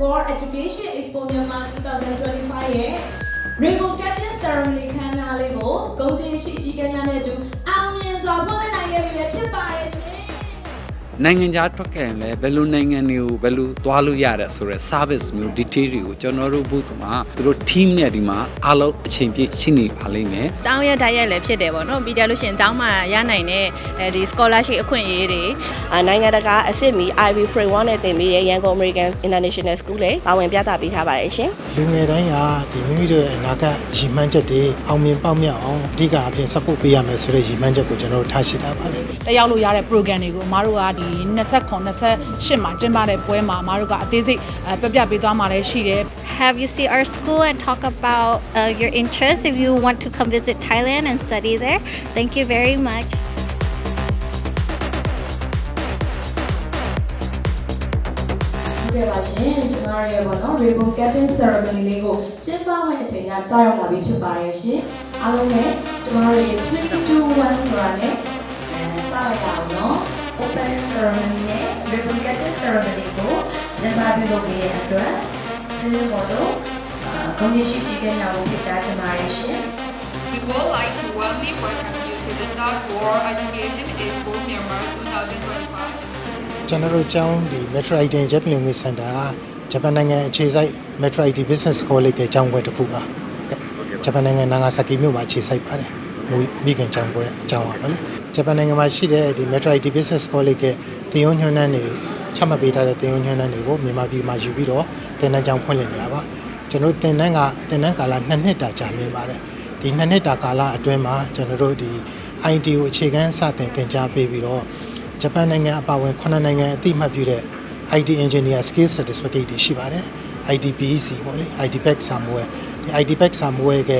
World Education Expo Myanmar 2025ရဲ့ Rainbow Cutting Ceremony ခမ်းနားလေးကိုဂုဏ်တင်ရှိအကြီးကဲများနဲ့အတူအောင်မြင်စွာဖွင့်လှစ်နိုင်ခဲ့ပြီပဲဖြစ်ပါတယ်ရှင် နိုင်ငံခြားထွက်ခဲ့ရင်လည်းဘယ်လိုနိုင်ငံတွေကိုဘယ်လိုသွားလို့ရတဲ့ဆိုတော့ service မျိုး detail တွေကိုကျွန်တော်တို့ဘုသမှာသူတို့ team နဲ့ဒီမှာအားလုံးအချိန်ပြည့်ရှိနေပါလိမ့်မယ်ကျောင်းရဲ့ဓာတ်ရိုက်လည်းဖြစ်တယ်ပေါ့နော်ပြီးကြလို့ရှိရင်ကျောင်းမှာရနိုင်တဲ့အဲဒီ scholarship အခွင့်အရေးတွေအာနိုင်ငံတကာအစ်စ်မီ IV Framework နဲ့သင်ပေးတဲ့ရန်ကုန် American International School လေပါဝင်ပြသပေးထားပါတယ်ရှင်လူငယ်တိုင်းကဒီမိမိတို့ရဲ့အနာဂတ်ရည်မှန်းချက်တွေအောင်မြင်ပေါက်မြောက်အောင်အဓိကအပြင် support ပေးရမယ်ဆိုတဲ့ရည်မှန်းချက်ကိုကျွန်တော်တို့ထားရှိထားပါတယ်တက်ရောက်လို့ရတဲ့ program တွေကိုအမားတို့ကဒီ 29 28မှာကျင်းပတဲ့ပွဲမှာအမားတို့ကအသေးစိတ်အဲပြပြပေးသွားမှာလည်းရှိတယ် have you see our school and talk about uh, your interests if you want to come visit Thailand and study there. Thank you very much. ဟုတ်ကဲ့ပါရှင်ကျမတို့ရဲ့ပေါ့နော် Rainbow Cutting Ceremony လေးကိုကျင်းပမယ့်အချိန်ကကြာရောက်လာပြီဖြစ်ပါတယ်ရှင်အားလုံးနဲ့ကျမတို့ရဲ့3 2 1ဆိုတာနဲ့အဲစလိုက်တာအောင်နော် Opening Ceremony နဲ့ Rainbow Cutting Ceremony ကိုကျင်းပပြုလုပ်ပေးတဲ့အတွက်စနေပေါ်တော့အာဂုဏ်ရှိကြီးကဲများကိုဖိတ်ကြားချင်ပါတယ်ရှင် We would like to warmly welcome you to the Third World Education Expo Myanmar 2025. ကျွန်တော်တို့ကျောင်းဒီ Metro IT Japan Language Center ကဂျပန်နိုင်ငံအခြေစိုက် Metro IT Business College ရဲ့ကျောင်းပွဲတစ်ခုပါဟုတ်ကဲ့ဂျပန်နိုင်ငံနာဂါဆာကီမြို့မှာအခြေစိုက်ပါတယ် မူမိခင်ကျောင်းပွဲအကြောင်းပါပဲလေဂျပန်နိုင်ငံမှာရှိတဲ့ဒီ Metro IT Business College ရဲ့သင်ရိုးညွှန်းနှန်းတွေချမှတ်ပေးထားတဲ့သင်ရိုးညွှန်းနှန်းတွေကိုမြန်မာပြည်မှာယူပြီးတော့သင်တန်းကျောင်းဖွင့်လှစ်နေတာပါကျွန်တော်တို့သင်တန်းကသင်တန်းကာလ2နှစ်တာကြာမြင့်ပါတယ်ဒီ2နှစ်တာကာလအတွင်းမှာကျွန်တော်တို့ဒီ IT ကိုအခြေခံစတင်သင်ကြားပေးပြီးတော့ဂျပန်နိုင်ငံအပါအဝင်9နိုင်ငံအသိမှတ်ပြုတဲ့ IT Engineer Skill Certificate တွေရှိပါတယ် ITPEC ပေါ့လေ ITPEC စာမိုးရဲ့ဒီ ITPEC စာမိုးရဲ့က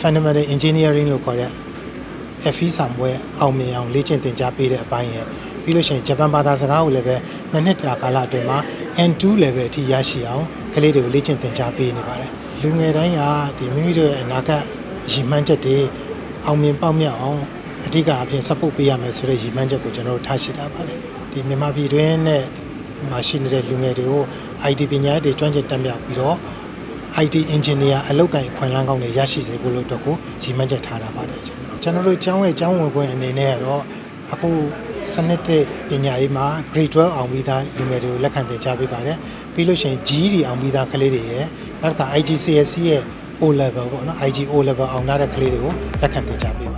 Fundamental Engineering လို့ခေါ်တဲ့ FE စာမိုးရဲ့အောင်မြင်အောင်လေ့ကျင့်သင်ကြားပေးတဲ့အပိုင်းရဲ့ပြီးလို့ရှိရင်ဂျပန်ဘာသာစကားကိုလည်းပဲနှစ်နှစ်တာကာလအတွင်းမှာ N2 level အထိရရှိအောင်ကလေးတွေကိုလေ့ကျင့်သင်ကြားပေးနေပါတယ်လူငယ်တိုင်းကဒီမိမိတို့ရဲ့အနာဂတ်ရည်မှန်းချက်တွေအောင်မြင်ပေါက်မြောက်အောင်အဓိကအပြင် support ပေးရမယ်ဆိုတဲ့ရည်မှန်းချက်ကိုကျွန်တော်တို့ထားရှိထားပါတယ်ဒီမြန်မာပြည်တွင်းနဲ့မှာရှိနေတဲ့လူငယ်တွေကို IT ပညာရေးတွေကျွမ်းကျင်တက်မြောက်ပြီးတော့ IT engineer အလုပ်ကိုင်အခွင့်အလမ်းကောင်းတွေရရှိစေဖို့လို့အတွက်ကိုရည်မှန်းချက်ထားတာပါတယ် ကျွန်တော်တို့ကျောင်းရဲ့ကျောင်းဝင်ခွင့်အနေနဲ့ကတော့အခုစနစ်သစ်ပညာရေးမှာ grade 12အောင်ပြီးသားလူငယ်တွေကိုလက်ခံသင်ကြားပေးပါတယ်ပြီးလို့ရှိရင် GED အောင်ပြီးသားကလေးတွေရဲ့နောက်တစ်ခါ IGCSE ရဲ့ O level ပေါ့နော် IG O level အောင်လာတဲ့ကလေးတွေကိုလက်ခံသင်ကြားပေးပါ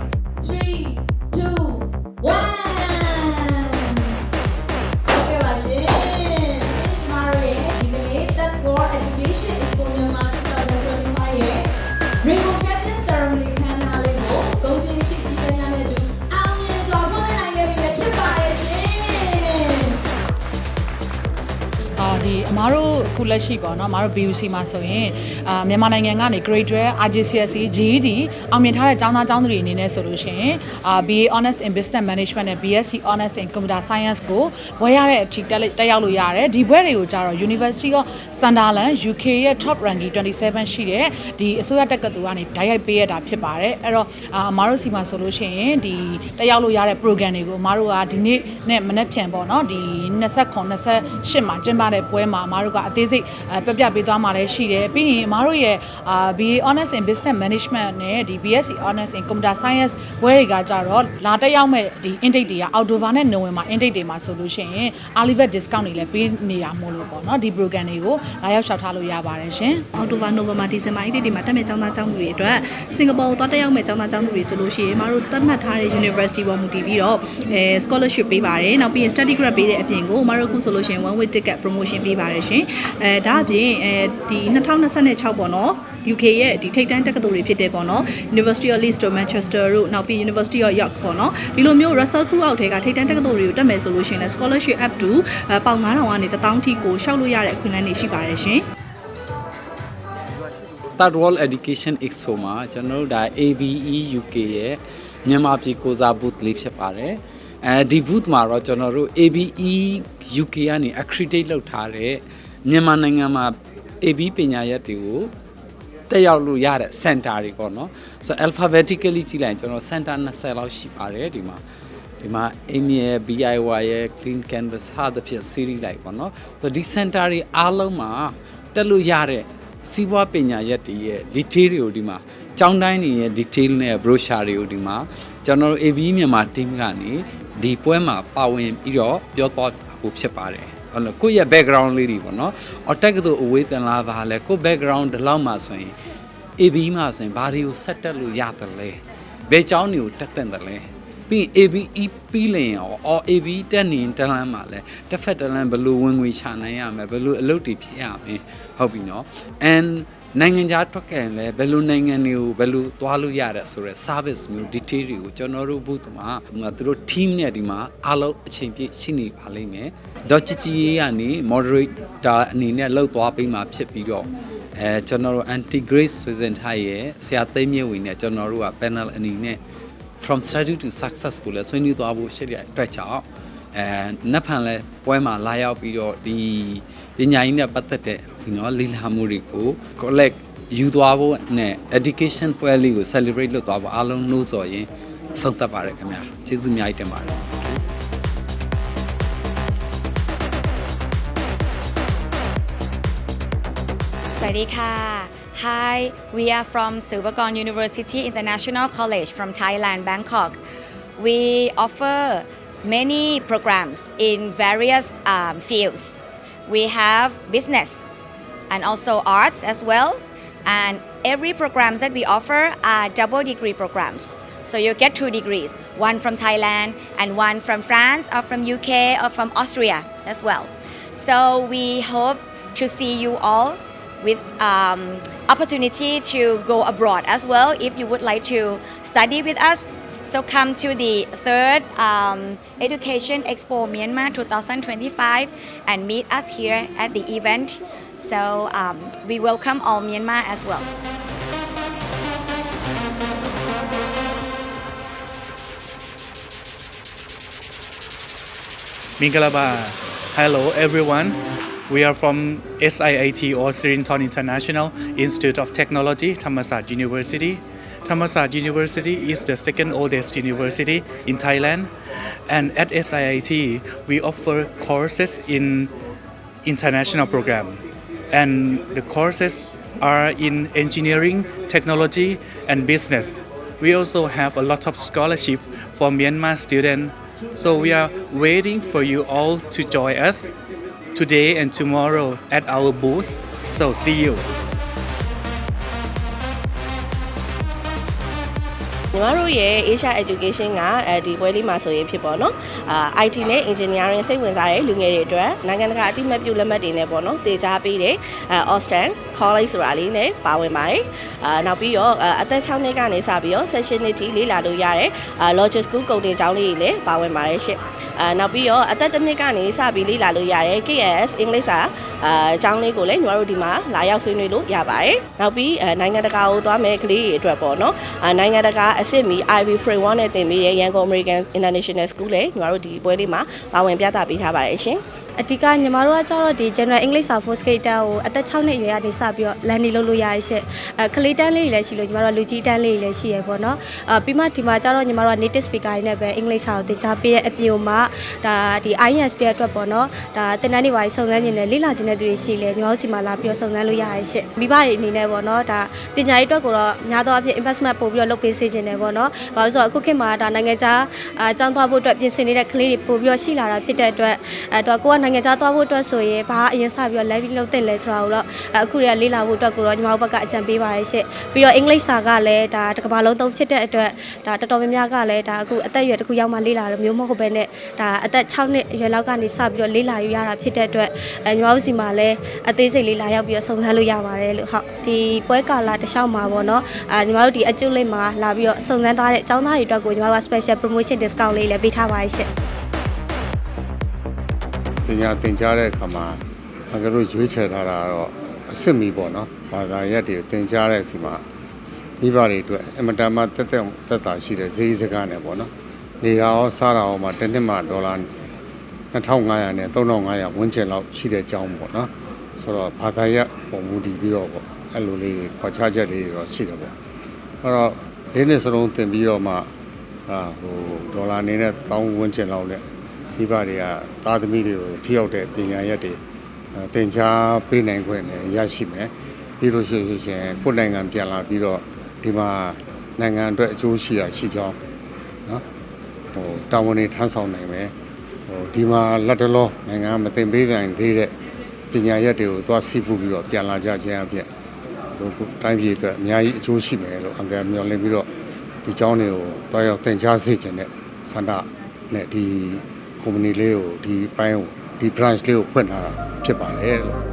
အခုလက်ရှိပေါ့နော်အမားတို့ BUC မှာဆိုရင်အာမြန်မာနိုင်ငံကနေ Grade 12 RGCSE GED အောင်မြင်ထားတဲ့ကျောင်းသားကျောင်းသူတွေအနေနဲ့ဆိုလို့ရှိရင်အာ BA Honors in Business Management နဲ့ BSc Honors in Computer Science ကိုဘွဲရတဲ့အထိတက်တက်ရောက်လို့ရတယ်ဒီဘွဲတွေကိုကြတော့ University of Sunderland UK ရဲ့ top ranking 27ရှိတဲ့ဒီအစိုးရတက္ကသိုလ်ကနေဓာတ်ရိုက်ပေးရတာဖြစ်ပါတယ်အဲ့တော့အာအမားတို့စီမှာဆိုလို့ရှိရင်ဒီတက်ရောက်လို့ရတဲ့ program တွေကိုအမားတို့ကဒီနေ့နဲ့မနေ့ပြန်ပေါ့နော်ဒီ29 28မှာကျင်းပတဲ့ပွဲမှာအမားတို့ကအသေးစိတ်အဲပြပြပေးသွားမှာလည်းရှိတယ်ပြီးရင်အမားတို့ရဲ့အာ BA Honors in Business Management နဲ့ဒီ BSc Honors in Computer Science ဘွဲတွေကကြတော့လာတက်ရောက်မဲ့ဒီ intake တွေက October နဲ့ November intake တွေမှာဆိုလို့ရှိရင် early bird discount တွေလည်းပေးနေတာမို့လို့ပေါ့နော်ဒီ program တွေကိုလာရောက်လျှောက်ထားလို့ရပါတယ်ရှင်အောက်တိုဘာနိုဝင်ဘာဒီဇင်ဘာအဲ့ဒီတွေမှာတက်မဲ့ကျောင်းသားကျောင်းသူတွေအတွက်စင်ကာပူကိုသွားတက်ရောက်မဲ့ကျောင်းသားကျောင်းသူတွေဆိုလို့ရှိရင်မတို့သတ်မှတ်ထားတဲ့ university ပေါ်မူတည်ပြီးတော့အဲ scholarship ပေးပါတယ်နောက်ပြီးရင် study grant ပေးတဲ့အပြင်ကိုမတို့အခုဆိုလို့ရှိရင် one way ticket promotion ပေးပါတယ်ရှင်အဲဒါအပြင်အဲဒီ2026ပေါ့နော် UK ရဲ့ဒီထိပ်တန်းတက္ကသိုလ်တွေဖြစ်တဲ့ပေါ့နော် University of Leeds တို့ Manchester တို့နောက်ပြီး University of York ပေါ့နော်ဒီလိုမျိုး Russell Crew အောက်ထဲကထိပ်တန်းတက္ကသိုလ်တွေကိုတက်မယ်ဆိုလို့ရှိရင်လည်း scholarship up to အဲပေါင်9000ကနေ1000ထိကိုရှောက်လို့ရတဲ့အခွင့်အလမ်းတွေရှိပါတယ်ရှင် Third World Education Expo မှာကျွန်တော်တို့ဒါ ABE UK ရဲ့မြန်မာပြည်ကိုစား booth လေးဖြစ်ပါတယ်အဲဒီ booth မှာတော့ကျွန်တော်တို့ ABE UK ကနေ accredit လုပ်ထားတဲ့ မြန်မာနိုင်ငံမှာ AB ပညာရပ်တွေကိုတက်ရောက်လို့ရတဲ့ center တွေပေါ့နော်ဆိုတော့ alphabetically ကြည့်လိုက်ရင်ကျွန်တော် center 20လောက်ရှိပါတယ်ဒီမှာဒီမှာ aim ရဲ့ BIY ရဲ့ clean canvas ဟာတစ်ဖြစ် series လိုက်ပေါ့နော်ဆိုတော့ဒီ center တွေအားလုံးမှာတက်လို့ရတဲ့စီးပွားပညာရက်တွေရဲ့ detail တွေကိုဒီမှာကျောင်းတိုင်းတွေရဲ့ detail နဲ့ brochure တွေကိုဒီမှာကျွန်တော်တို့ AV မြန်မာ team ကနေဒီပွဲမှာပါဝင်ပြီးတော့ပြောတော့ဟိုဖြစ်ပါတယ် အဲ့လိုကိုယ့်ရဲ့ background လေးတွေပေါ့နော်အော်တက်ကတူအဝေးတင်လာပါလဲကိုယ့် background ဒီလောက်မှဆိုရင် AB မှဆိုရင်ဘာတွေကိုဆက်တက်လို့ရတယ်လဲဘယ်ကြောင်းတွေကိုတက်တင်တယ်လဲပြီး AB E ပြီးလင်ရောအော် AB တက်နေတလန်းမှလဲတစ်ဖက်တလန်းဘယ်လိုဝင်ငွေချနိုင်ရမလဲဘယ်လိုအလုပ်တွေဖြစ်ရမလဲဟုတ်ပြီနော် and နိုင်ငံခြားထွက်ခဲ့ရင်လည်းဘယ်လိုနိုင်ငံတွေကိုဘယ်လိုသွားလို့ရတဲ့ဆိုတော့ service မျိုး detail တွေကိုကျွန်တော်တို့ဘုသမှာသူတို့ team နဲ့ဒီမှာအားလုံးအချိန်ပြည့်ရှိနေပါလိမ့်မယ်။ဒေါ်ချီချီရေးကနေ moderator အနေနဲ့လှုပ်သွားပေးမှာဖြစ်ပြီးတော့အဲကျွန်တော်တို့ anti grace ဆိုစဉ်ထားရဲ့ဆရာသိမ်းမြင့်ဝင်နဲ့ကျွန်တော်တို့က panel အနေနဲ့ from study to success ကိုလည်းဆွေးနွေးသွားဖို့ရှိတဲ့အတွက်ကြောင့်အဲနက်ဖန်လဲပွဲမှာလာရောက်ပြီးတော့ဒီပညာရေးနဲ့ပတ်သက်တဲ့ ဒီနော်လီလာမှုတွေကို collect ယူသွားဖို့နဲ့ education ပွဲလေးကို celebrate လုပ်သွားဖို့အားလုံးနှိုးဆော်ရင်ဆုံးသက်ပါတယ်ခင်ဗျာကျေးဇူးအများကြီးတင်ပါတယ် สวัสดีค่ะ Hi we are from Silvergorn University International College from Thailand Bangkok we offer many programs in various um, fields we have business and also arts as well and every programs that we offer are double degree programs so you get two degrees one from Thailand and one from France or from UK or from Austria as well so we hope to see you all with um, opportunity to go abroad as well if you would like to study with us. So come to the third um, Education Expo Myanmar 2025 and meet us here at the event. So um, we welcome all Myanmar as well. Mingalaba. Hello everyone. We are from SIIT or Sirinton International Institute of Technology, Thammasat University. Thammasat University is the second oldest university in Thailand. And at SIIT, we offer courses in international program and the courses are in engineering technology and business we also have a lot of scholarship for Myanmar students so we are waiting for you all to join us today and tomorrow at our booth. So see you. မတို့ရဲ့ Asia Education ကအဲဒီပွဲလေးမှာဆိုရင်ဖြစ်ပေါ့နော်အာ IT နဲ့ Engineering စိတ်ဝင်စားတဲ့လူငယ်တွေအတွက်နိုင်ငံတကာအသိမှတ်ပြုလက်မှတ်တွေနဲ့ပေါ့နော်တေချာပေးတယ်အဲ Austin College ဆိုတာလေးနဲ့ပါဝင်ပါတယ်အာနောက်ပြီးတော့အာအသက်6နှစ်ကနေစပြီးတော့ session နှစ်ထိလေ့လာလို့ရတယ်အာ Logic School ကုန်တင်ကျောင်းလေးတွေလည်းပါဝင်ပါတယ်ရှင့်အာနောက်ပြီးတော့အသက်တစ်နှစ်ကနေစပြီးလေ့လာလို့ရတယ် KS English စာအာအကြောင်းလေးကိုလည်းညီမတို့ဒီမှာလာရောက်ဆွေးနွေးလို့ရပါတယ်နောက်ပြီးအဲနိုင်ငံတကာကိုသွားမယ်ကလေးတွေအတွက်ပေါ့နော်အာနိုင်ငံတကာအဆင့်မီ Ivy Framework နဲ့သင်ပေးတဲ့ရန်ကုန် American International School လည်းညီမတို့ဒီပွဲလေးမှာပါဝင်ပြသပေးထားပါတယ်ရှင် အဓိကညီမတို့ကကျတော့ဒီ General English Sir First Skater ကိုအသက်6နှစ်အရွယ်ကနေစပြီးတော့လန်နေလုပ်လို့ရရရှင့်အဲကလေးတန်းလေးတွေလည်းရှိလို့ညီမတို့ကလူကြီးတန်းလေးတွေလည်းရှိရပေါ့နော်အဲပြီးမှဒီမှာကျတော့ညီမတို့က native speaker တွေနဲ့ပဲ English Sir ကိုသင်ကြားပေးတဲ့အပြင်မှာဒါဒီ IELTS တဲ့အတွက်ပေါ့နော်ဒါသင်တန်းတွေပါစုံစမ်းနေတယ်လေ့လာခြင်းတဲ့သူတွေရှိလေညီမတို့စီမှာလာပြီးတော့စုံစမ်းလို့ရရရှင့်မိဘတွေအနေနဲ့ပေါ့နော်ဒါပညာရေးအတွက်ကိုတော့များသောအားဖြင့် investment ပို့ပြီးတော့လုပ်ပေးစေခြင်းတယ်ပေါ့နော်ဘာလို့ဆိုတော့အခုခေတ်မှာဒါနိုင်ငံခြားအကြောင်းသွားဖို့အတွက်ပြင်ဆင်နေတဲ့ကလေးတွေပို့ပြီးတော့ရှိလာတာဖြစ်တဲ့အတွက်အဲတော့ကိုကနိုင်ငံခြားသွားဖို့အတွက်ဆိုရင်ဘာအရင်စပြီးတော့ level လုပ်တင်လဲဆိုတာကိုတော့အခုတည်းကလေ့လာဖို့အတွက်ကိုတော့ညီမတို့ဘက်ကအကြံပေးပါရဲ့ရှင့်ပြီးတော့အင်္ဂလိပ်စာကလည်းဒါတစ်ကမ္ဘာလုံးသုံးဖြစ်တဲ့အတွက်ဒါတော်တော်များများကလည်းဒါအခုအသက်အရွယ်တစ်ခုရောက်မှလေ့လာလို့မျိုးမဟုတ်ဘဲနဲ့ဒါအသက်6နှစ်အရွယ်လောက်ကနေစပြီးတော့လေ့လာယူရတာဖြစ်တဲ့အတွက်အဲညီမတို့စီမှာလည်းအသေးစိတ်လေးလာရောက်ပြီးတော့စုံစမ်းလို့ရပါတယ်လို့ဟုတ်ဒီပွဲကာလတစ်လျှောက်မှာပေါ့နော်အာညီမတို့ဒီအကျုပ်လေးမှာလာပြီးတော့စုံစမ်းသွားတဲ့အကြောင်းသားတွေအတွက်ကိုညီမတို့က special promotion discount လေးလည်းပေးထားပါရဲ့ရှင့်ပ ညာသင်ကြားတဲ့အခါမှာငါတို့ရွေးချယ်ထားတာကတော့အစစ်မီပေါ့နော်ဘာသာရပ်တွေသင်ကြားတဲ့အစီမှာမိဘတွေအတွက်အင်မတန်မှတက်တက်တက်တာရှိတဲ့ဈေးစကားနဲ့ပေါ့နော်နေတာရောစားတာရောမှာတစ်နှစ်မှဒေါ်လာ2500နဲ့3500ဝန်းကျင်လောက်ရှိတဲ့အကြောင်းပေါ့နော်ဆိုတော့ဘာသာရပ်ပုံမူတည်ပြီးတော့ပေါ့အဲ့လိုလေးခွာခြားချက်လေးတွေတော့ရှိတယ်ပေါ့အဲ့တော့လေးနှစ်စလုံးသင်ပြီးတော့မှဟာဟိုဒေါ်လာအနေနဲ့တောင်းဝန်းကျင်လောက်နဲ့ မိဘတွေကသားသမီးတွေကိုထိရောက်တဲ့ပညာရက်တွေအဲသင်ကြားပေးနိုင်ခွင့်နဲ့ရရှိမယ်ပြီးလို့ရှိရင်ကိုယ်နိုင်ငံပြန်လာပြီးတော့ဒီမှာနိုင်ငံအတွက်အကျိုးရှိရရှိကြောင်းနော်ဟိုတာဝန်တွေထမ်းဆောင်နိုင်မယ်ဟိုဒီမှာလက်တလောနိုင်ငံမသိပေးနိုင်သေးတဲ့ပညာရက်တွေကိုသွားစီးပူပြီးတော့ပြန်လာကြခြင်းအဖြစ်ဟိုတိုင်းပြည်အတွက်အများကြီးအကျိုးရှိမယ်လို့အင်္ဂါမျှော်လင့်ပြီးတော့ ဒီเจ้าတွေကိုတွားရောက်သင်ကြားစေခြင်းနဲ့ဆန္ဒနဲ့ဒီ company လေးကိုဒီပိုင်းကိုဒီ branch လေးကိုဖွင့်ထားတာဖြစ်ပါတယ်လို့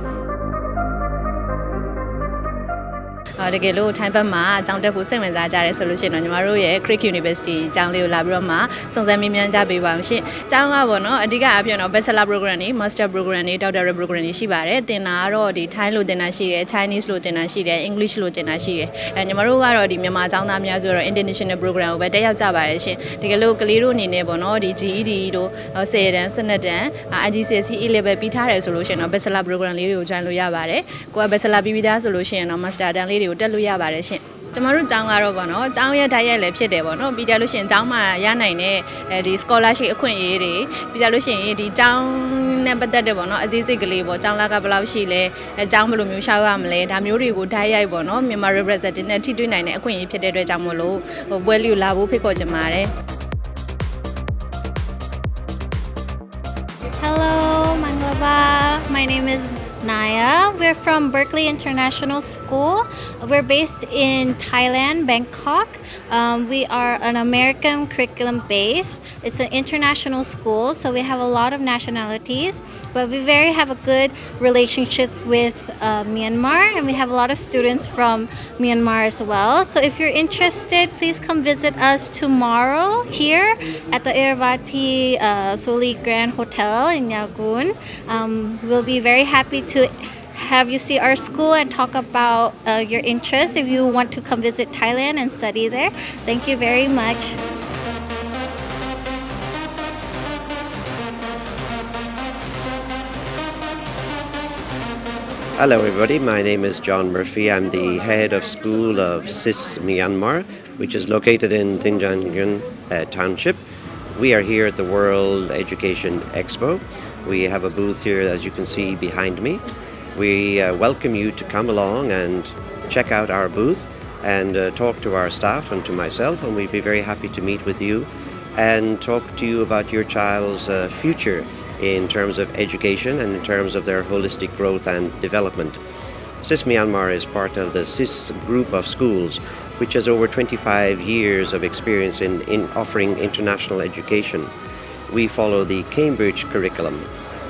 တကယ်လို့ထိုင်းဘက်မှာအကြောင်းတက်ဖို့စိတ်ဝင်စားကြတယ်ဆိုလို့ရှိရင်တော့ညီမတို့ရဲ့ Creek University အကြောင်းလေးကိုလာပြီးတော့မှစုံစမ်းမေးမြန်းကြပေးပါအောင်ရှင်။အကြောင်းကပေါ့နော်အဓိကအဖြစ်တော့ Bachelor Program တွေ Master Program တွေ Doctoral Program တွေရှိပါတယ်။သင်တာကတော့ဒီ Thai လို့သင်တာရှိတယ် Chinese လို့သင်တာရှိတယ် English လို့သင်တာရှိတယ်။အဲညီမတို့ကတော့ဒီမြန်မာအကြောင်းသားများဆိုတော့ International Program ကိုပဲတက်ရောက်ကြပါတယ်ရှင်။တကယ်လို့ကလေးတို့အနေနဲ့ပေါ့နော်ဒီ GED တို့10တန်း12တန်း IGCSE E level ပြီးထားတယ်ဆိုလို့ရှိရင်တော့ Bachelor Program လေးတွေကို join လို့ရပါတယ်။ကိုက Bachelor ပြီးပြီးသားဆိုလို့ရှိရင်တော့ Master တန်းလေးတွေကိုတက်လို့ရပါတယ်ရှင်။ကျမတို့ကျောင်းကတော့ဗောနော်ကျောင်းရဲ့ဓာတ်ရိုက်လည်းဖြစ်တယ်ဗောနော်ပြီးကြလို့ရှိရင်ကျောင်းမှာရနိုင်တဲ့အဲဒီ scholarship အခွင့်အရေးတွေပြီးကြလို့ရှိရင်ဒီကျောင်းနဲ့ပတ်သက်တဲ့ဗောနော်အသေးစိတ်ကလေးဗောကျောင်းလာကဘယ်လောက်ရှိလဲအဲကျောင်းဘယ်လိုမျိုးရှောက်ရမလဲဒါမျိုးတွေကိုဓာတ်ရိုက်ဗောနော်မြန်မာ representative နဲ့ထိတွေ့နိုင်တဲ့အခွင့်အရေးဖြစ်တဲ့အတွက်ကြောင့်မို့လို့ဟိုပွဲလေးကိုလာဖို့ဖိတ်ခေါ်ချင်ပါတယ် We're from Berkeley International School. We're based in Thailand, Bangkok. Um, we are an American curriculum base. It's an international school, so we have a lot of nationalities. But we very have a good relationship with uh, Myanmar, and we have a lot of students from Myanmar as well. So if you're interested, please come visit us tomorrow here at the Irvati uh, Soli Grand Hotel in Yagun. Um, we'll be very happy to have you see our school and talk about uh, your interests if you want to come visit Thailand and study there. Thank you very much. Hello, everybody. My name is John Murphy. I'm the head of School of SIS Myanmar, which is located in Dinjangun uh, Township. We are here at the World Education Expo. We have a booth here, as you can see behind me. We uh, welcome you to come along and check out our booth and uh, talk to our staff and to myself, and we'd be very happy to meet with you and talk to you about your child's uh, future in terms of education and in terms of their holistic growth and development. SIS Myanmar is part of the SIS group of schools, which has over 25 years of experience in, in offering international education. We follow the Cambridge curriculum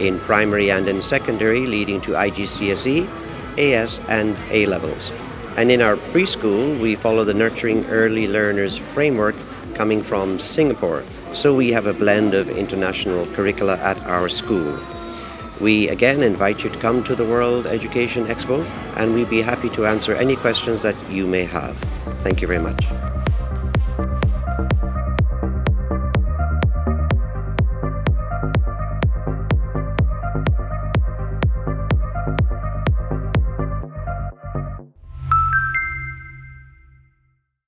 in primary and in secondary, leading to IGCSE, AS, and A levels. And in our preschool, we follow the Nurturing Early Learners framework coming from Singapore. So we have a blend of international curricula at our school. We again invite you to come to the World Education Expo and we'd be happy to answer any questions that you may have. Thank you very much.